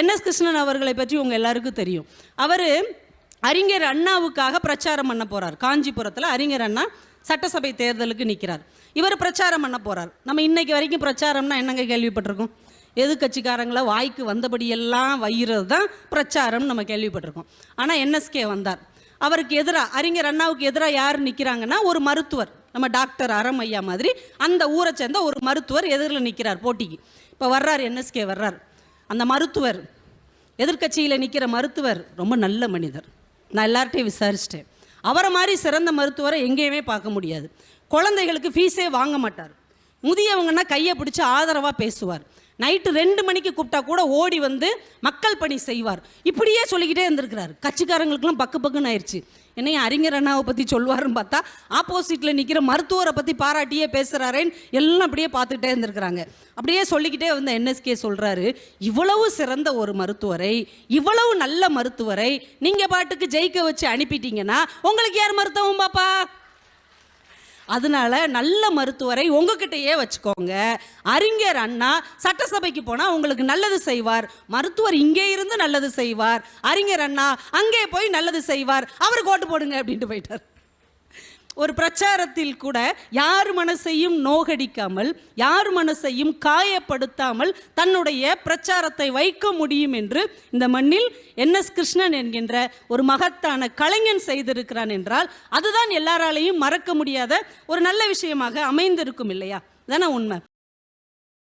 NS Krishnan அவர்களை பற்றி உங்கள் எல்லாருக்கும் தெரியும். அவர் அறிஞர் அண்ணாவுக்காக பிரச்சாரம் பண்ண போகிறார் காஞ்சிபுரத்தில் அறிஞர் அண்ணா சட்டசபை தேர்தலுக்கு நிற்கிறார் இவர் பிரச்சாரம் பண்ண போகிறார் நம்ம இன்றைக்கு வரைக்கும் பிரச்சாரம்னா என்னங்க கேள்விப்பட்டிருக்கோம்? எதிர்க்கட்சிக்காரங்கள வாய்க்கு வந்தபடியெல்லாம் வைகிறது தான் பிரச்சாரம் நம்ம கேள்விப்பட்டிருக்கோம். ஆனால் என்எஸ்கே வந்தார். அவருக்கு எதிராக அறிஞர் அண்ணாவுக்கு எதிராக யார் நிற்கிறாங்கன்னா ஒரு மருத்துவர். நம்ம டாக்டர் அறம் ஐயா மாதிரி அந்த ஊரை சேர்ந்த ஒரு மருத்துவர் எதிரில் நிற்கிறார் போட்டிக்கு. இப்போ வர்றார் என்எஸ்கே வர்றார். அந்த மருத்துவர் எதிர்க்கட்சியில் நிற்கிற மருத்துவர் ரொம்ப நல்ல மனிதர். நான் எல்லார்ட்டையும் விசாரிச்சிட்டேன். அவரை மாதிரி சிறந்த மருத்துவரை எங்கேயுமே பார்க்க முடியாது. குழந்தைகளுக்கு ஃபீஸே வாங்க மாட்டார். முதியவங்கன்னா கையை பிடிச்சி ஆதரவாக பேசுவார். நைட்டு ரெண்டு மணிக்கு கூப்பிட்டா கூட ஓடி வந்து மக்கள் பணி செய்வார். இப்படியே சொல்லிக்கிட்டே இருந்திருக்கிறார். கட்சிக்காரங்களுக்குலாம் பக்கு பக்குன்னு ஆயிடுச்சு என்னைய அறிஞர் அண்ணாவை பற்றி சொல்லுவாருன்னு பார்த்தா ஆப்போசிட்டில் நிற்கிற மருத்துவரை பற்றி பாராட்டியே பேசுகிறாரேன்னு எல்லாம் அப்படியே பார்த்துக்கிட்டே இருந்திருக்கிறாங்க. அப்படியே சொல்லிக்கிட்டே வந்து என்எஸ்கே சொல்கிறாரு இவ்வளவு சிறந்த ஒரு மருத்துவரை இவ்வளவு நல்ல மருத்துவரை நீங்கள் பாட்டுக்கு ஜெயிக்க வச்சு அனுப்பிட்டீங்கன்னா உங்களுக்கு யார் மருத்துவம் பாப்பா? அதனால நல்ல மருத்துவரை உங்ககிட்டயே வச்சுக்கோங்க. அறிஞர் அண்ணா சட்டசபைக்கு போனால் உங்களுக்கு நல்லது செய்வார். மருத்துவர் இங்கே இருந்து நல்லது செய்வார். அறிஞர் அண்ணா அங்கே போய் நல்லது செய்வார். அவருக்கு ஓட்டு போடுங்க அப்படின்ட்டு போயிட்டார். ஒரு பிரச்சாரத்தில் கூட யார் மனசையும் நோகடிக்காமல் யார் மனசையும் காயப்படுத்தாமல் தன்னுடைய பிரச்சாரத்தை வைக்க முடியும் என்று இந்த மண்ணில் என்எஸ் கிருஷ்ணன் என்கின்ற ஒரு மகத்தான கலைஞன் செய்திருக்கிறான் என்றால் அதுதான் எல்லாராலையும் மறக்க முடியாத ஒரு நல்ல விஷயமாக அமைந்திருக்கும் இல்லையா? தானே உண்மை.